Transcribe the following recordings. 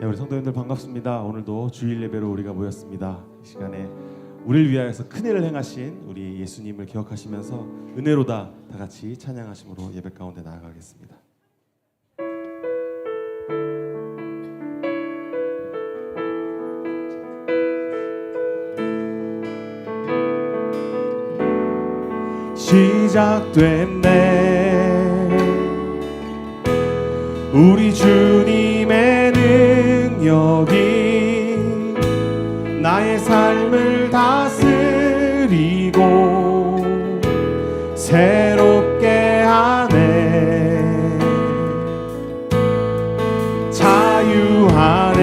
네, 우리 성도님들 반갑습니다. 오늘도 주일 예배로 우리가 모였습니다. 이 시간에 우리를 위하여서 큰 일을 행하신 우리 예수님을 기억하시면서 은혜로다 다 같이 찬양하심으로 예배 가운데 나아가겠습니다. 시작됐네 우리 주님의 능력이 나의 삶을 다스리고 새롭게 하네. 자유하네.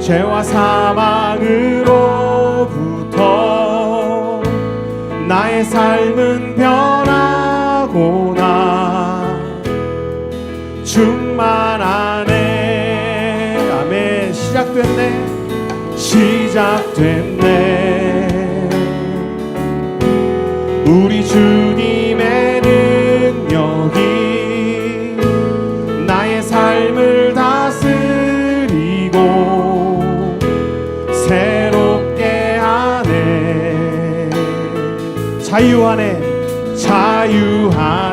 죄와 사망으로부터 나의 삶은 변하고 충만하네. 아멘. 시작됐네. 시작됐네. 우리 주님의 능력이 나의 삶을 다스리고 새롭게 하네. 자유하네. 자유하네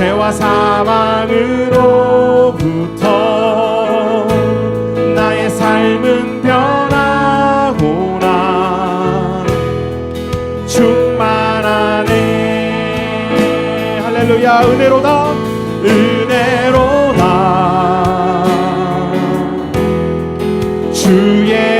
죄와 사망으로부터 나의 삶은 변하고나. 충만하네. 할렐루야. 은혜로다. 은혜로다. 주의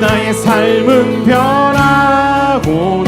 나의 삶은 변하고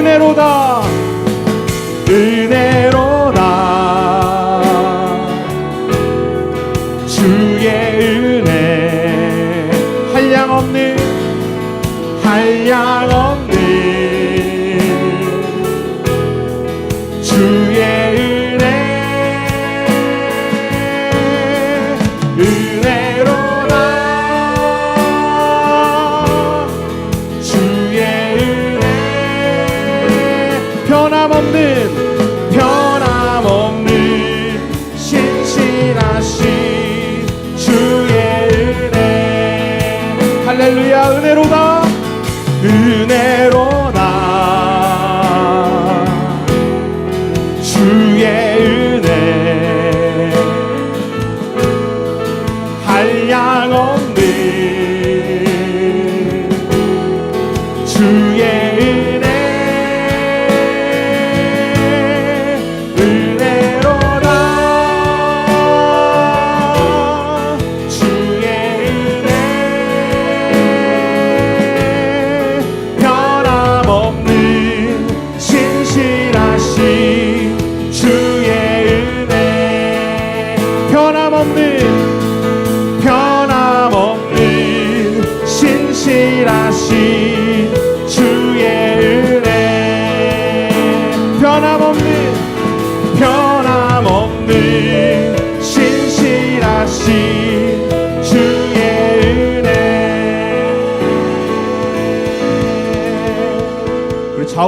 은혜 은혜로다 은혜로다 주의 은혜. 은혜로다 주의 은혜. 변함없는 신실하신 주의 은혜. 변함없는 변함없는 신실하신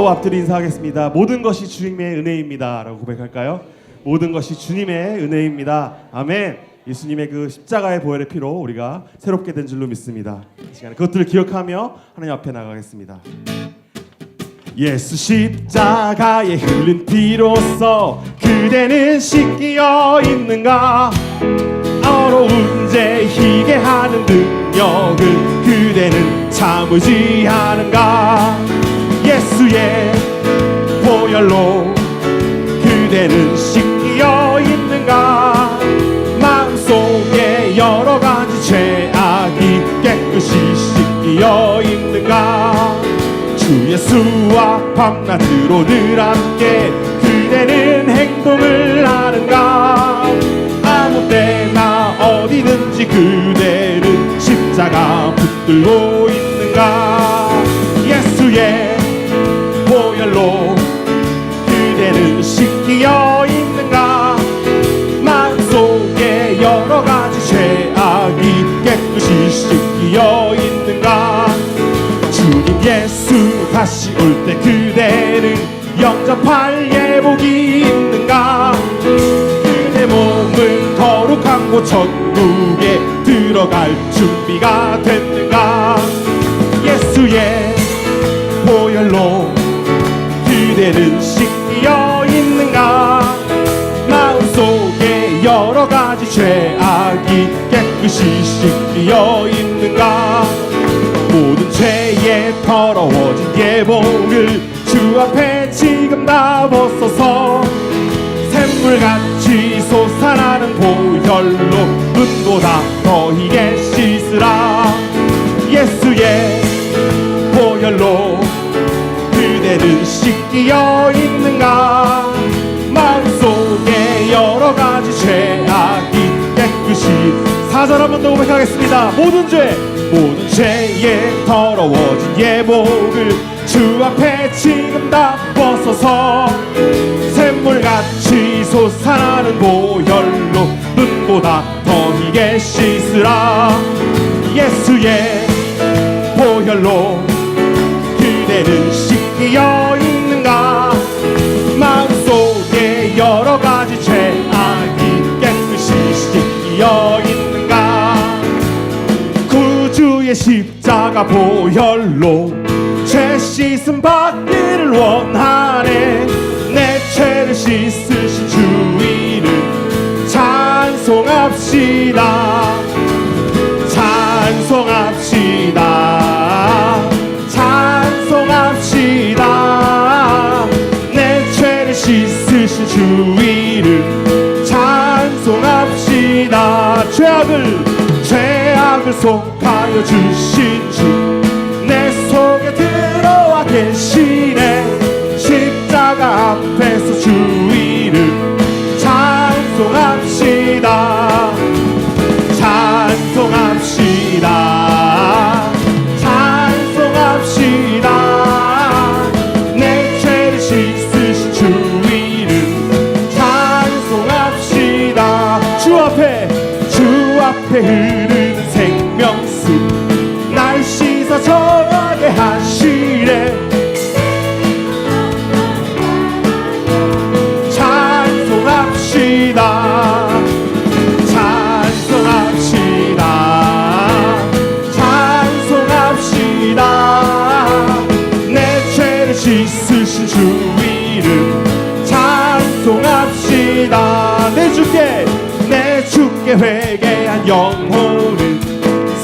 좌우 앞뒤로 인사하겠습니다. 모든 것이 주님의 은혜입니다. 라고 고백할까요? 모든 것이 주님의 은혜입니다. 아멘. 예수님의 그 십자가의 보혈의 피로 우리가 새롭게 된 줄로 믿습니다. 이 시간에 그것들을 기억하며 하나님 앞에 나가겠습니다. 예수 십자가에 흘린 피로써 그대는 씻기어 있는가? 어려운 죄 희게 하는 능력을 그대는 참으지 않은가 예수의 보혈로 그대는 씻기어 있는가? 마음속에 여러 가지 죄악이 깨끗이 씻기어 있는가? 주 예수와 밤낮으로 늘 함께 그대는 행동을 하는가? 아무 때나 어디든지 그대는 십자가 붙들고 있는가? 예수의 보혈로 그대는 씻기어 있는가? 마음속에 여러 가지 죄악이 깨끗이 씻기어 있는가? 주님 예수 다시 올 때 그대는 영접할 예복이 있는가? 그대 몸은 거룩한 곳 천국에 들어갈 준비가 됐는가? 예수의 그대는 씻기어 있는가? 마음속에 여러 가지 죄악이 깨끗이 씻기어 있는가? 모든 죄에 더러워진 예복을 주 앞에 지금 다 벗어서 샘물같이 솟아나는 보혈로 눈보다 더 희게 씻으라. 예수의 보혈로 그대는 씻 기어 있는가? 마음속에 여러 가지 죄악이 깨끗이 사절 한번 더 고백하겠습니다. 모든 죄 모든 죄에 더러워진 예복을 주 앞에 지금 다 벗어서 샘물같이 솟아나는 보혈로 눈보다 더 희게 씻으라. 예수의 보혈로 그대는 씻기어 씻기어 있는가? 구주의 십자가 보혈로 죄 씻음 받기를 원하네. 내 죄를 씻으신 주 이름 찬송합시다. 찬송합시다. 찬송합시다. 내 죄를 씻으신 주 이름 찬송합시다 죄악을 죄악을 속하여 주신 주 앞에 흐르는 생명수 날 씻어 정하게 하시네 찬송합시다. 찬송합시다. 찬송합시다. 내 죄를 씻으신 주 이름 찬송합시다. 내 주께 내 주께 회개한 영혼은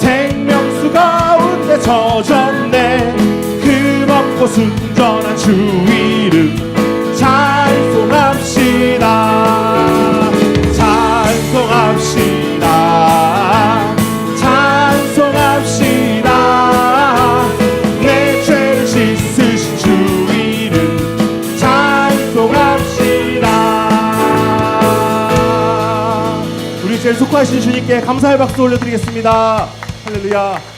생명수 가운데 젖었네. 그 먹고 순전한 주 이름 제일 속하신 주님께 감사의 박수 올려드리겠습니다. 할렐루야.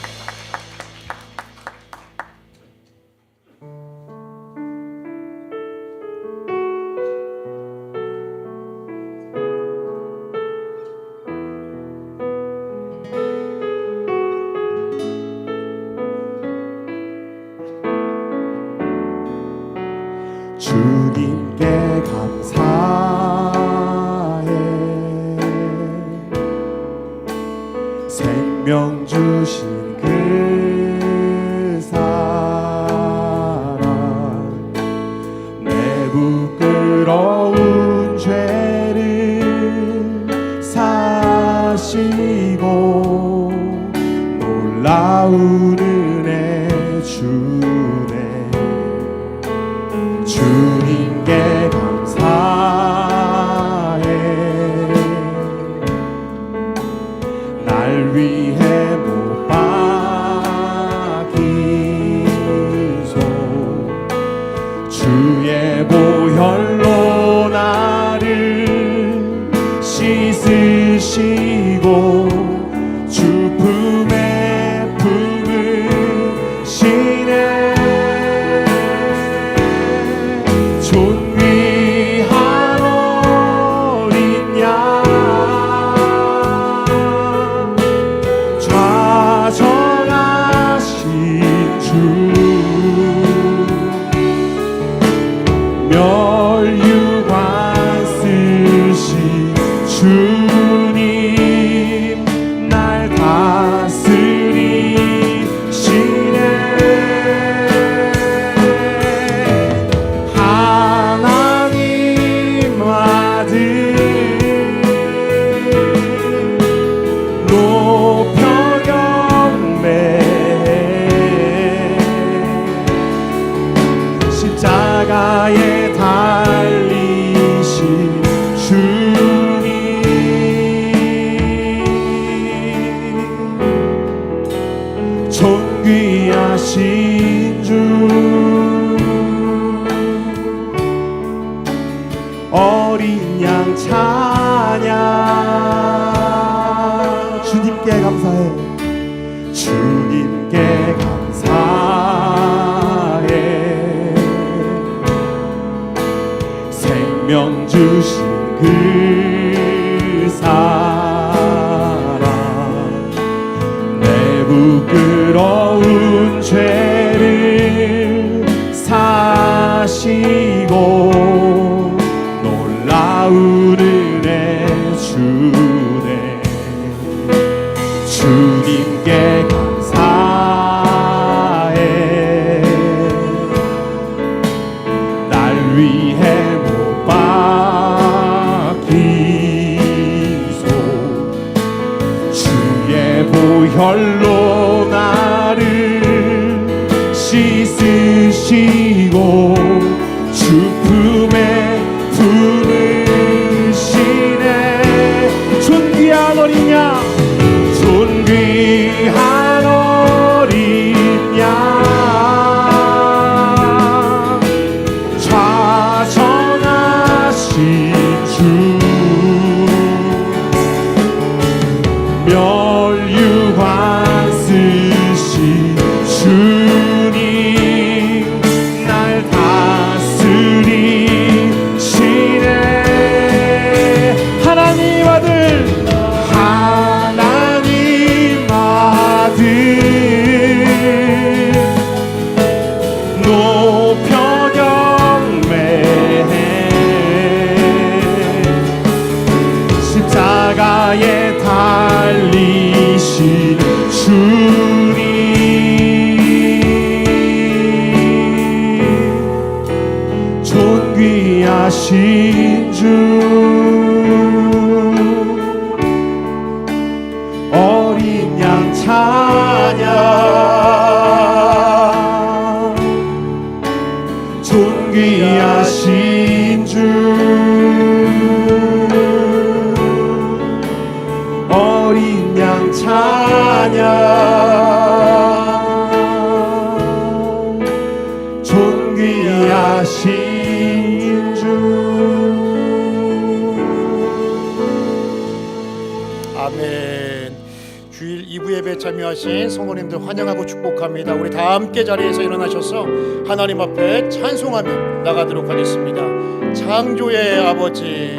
주님께 존 찬양 존귀하신 주 아멘. 주일 2부 예배 참여하신 성도님들 환영하고 축복합니다. 우리 다 함께 자리에서 일어나셔서 하나님 앞에 찬송하며 나가도록 하겠습니다. 창조의 아버지